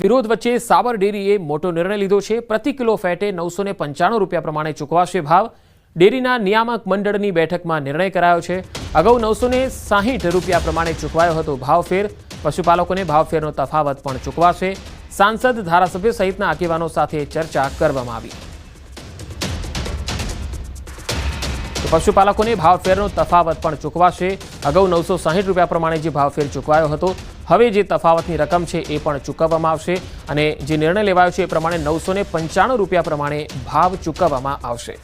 વિરોધ વચ્ચે સાબર ડેરીએ મોટો નિર્ણય લીધો છે. પ્રતિ કિલો ફેટે નવસો પંચાણું રૂપિયા પ્રમાણે ચૂકવાશે ભાવ. ડેરીના નિયામક મંડળની બેઠકમાં નિર્ણય કરાયો છે. અગાઉ નવસો સાહીઠ રૂપિયા પ્રમાણે ચૂકવાયો હતો ભાવફેર પશુપાલકોને ભાવફેરનો તફાવત પણ ચૂકવાશે. સાંસદ ધારાસભ્ય સહિતના આગેવાનો સાથે ચર્ચા કરવામાં આવી. પશુપાલકોને ભાવફેરનો તફાવત પણ ચૂકવાશે. અગાઉ નવસો રૂપિયા પ્રમાણે જે ભાવફેર ચૂકવાયો હતો હવે જે તફાવતની રકમ છે એ પણ ચૂકવવામાં આવશે અને જે નિર્ણય લેવાયો છે એ પ્રમાણે નવસો પંચાણું રૂપિયા પ્રમાણે ભાવ ચૂકવવામાં આવશે.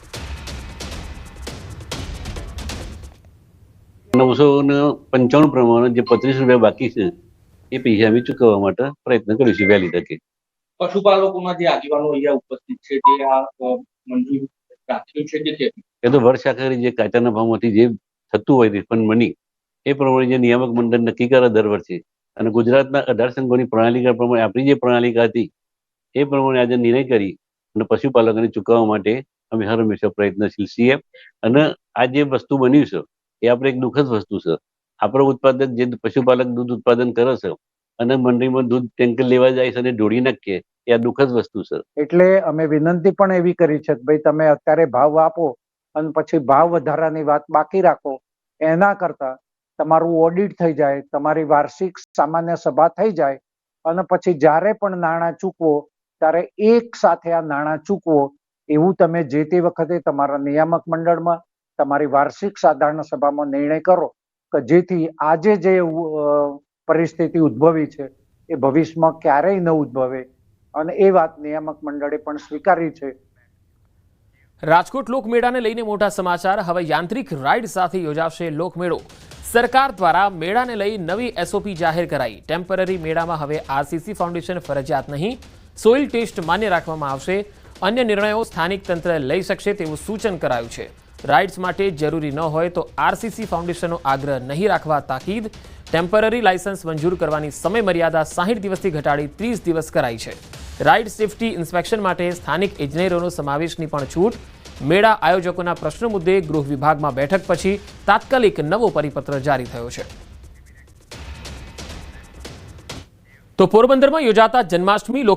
નવસો ને પંચાણું પ્રમાણે જે પચીસ રૂપિયા બાકી છે એ પૈસા અમે ચૂકવવા માટે પ્રયત્ન કરીશું વહેલી તકે. પશુપાલકોના જે આગેવાનો અહીંયા ઉપસ્થિત છે તે આ મંજૂર રાખ્યું છે કે એ તો વર્ષ આખરે જે કાયદાના ભાવમાંથી જે થતું હોય રિફંડ મની એ પ્રમાણે જે નિયામક મંડળ નક્કી કરે દર વર્ષે અને ગુજરાતના અઢાર સંઘોની પ્રણાલિકા પ્રમાણે આપણી જે પ્રણાલિકા હતી, એ પ્રમાણે આજે નિર્ણય કરી અને પશુપાલકોને ચૂકવવા માટે અમે હર હંમેશા પ્રયત્નશીલ છીએ. અને આ જે વસ્તુ બન્યું છે, એ આપણે એક દુઃખદ વસ્તુ છે. આપણો ઉત્પાદક જે પશુપાલક દૂધ ઉત્પાદન કરે છે, અને મંડળીમાં દૂધ ટેન્કર લેવા જાય છે અને ઢોળી નાખીએ, એ આ દુઃખદ વસ્તુ છે. એટલે અમે વિનંતી પણ એવી કરી છે કે ભાઈ તમે અત્યારે ભાવ આપો અને પછી ભાવ વધારાની વાત બાકી રાખો. એના કરતા તમારું ઓડિટ થઈ જાય, તમારી વાર્ષિક સામાન્ય સભા થઈ જાય અને પછી જ્યારે પણ નાણાં ચૂકવો, ત્યારે એક સાથે આ નાણાં ચૂકવો, એવું તમે જે તે વખતે તમારા નિયામક મંડળમાં, તમારી વાર્ષિક સાધારણ સભામાં નિર્ણય કરો કે જેથી આજે જે પરિસ્થિતિ ઉદ્ભવી છે, એ ભવિષ્યમાં ક્યારેય ન ઉદ્ભવે. અને એ વાત નિયામક મંડળે પણ સ્વીકારી છે. રાજકોટ લોકમેળાને લઈને મોટા સમાચાર. હવે યાંત્રિક રાઇડ સાથે યોજાશે લોકમેળો. સરકાર દ્વારા મેળાને લઈ નવી એસઓપી જાહેર કરાઈ. ટેમ્પરરી મેળામાં હવે આરસીસી ફાઉન્ડેશન ફરજિયાત નહીં. સોઇલ ટેસ્ટ માન્ય રાખવામાં આવશે. અન્ય નિર્ણયો સ્થાનિક તંત્ર લઈ શકશે તેવું સૂચન કરાયું છે. રાઇડ્સ માટે જરૂરી ન હોય તો આરસીસી ફાઉન્ડેશનનો આગ્રહ નહીં રાખવા તાકીદ. ટેમ્પરરી લાયસન્સ મંજૂર કરવાની સમય મર્યાદા સાહીઠ દિવસથી ઘટાડી ત્રીસ દિવસ કરાઈ છે. રાઇડ સેફટી ઇન્સ્પેક્શન માટે સ્થાનિક ઇજનેરોનો સમાવેશની પણ છૂટ. મેળા આયોજકોના પ્રશ્નો મુદ્દે ગૃહ વિભાગમાં બેઠક પછી તાત્કાલિક નવો પરિપત્ર જારી થયો છે. તો પોરબંદરમાં યોજાતા જન્માષ્ટમી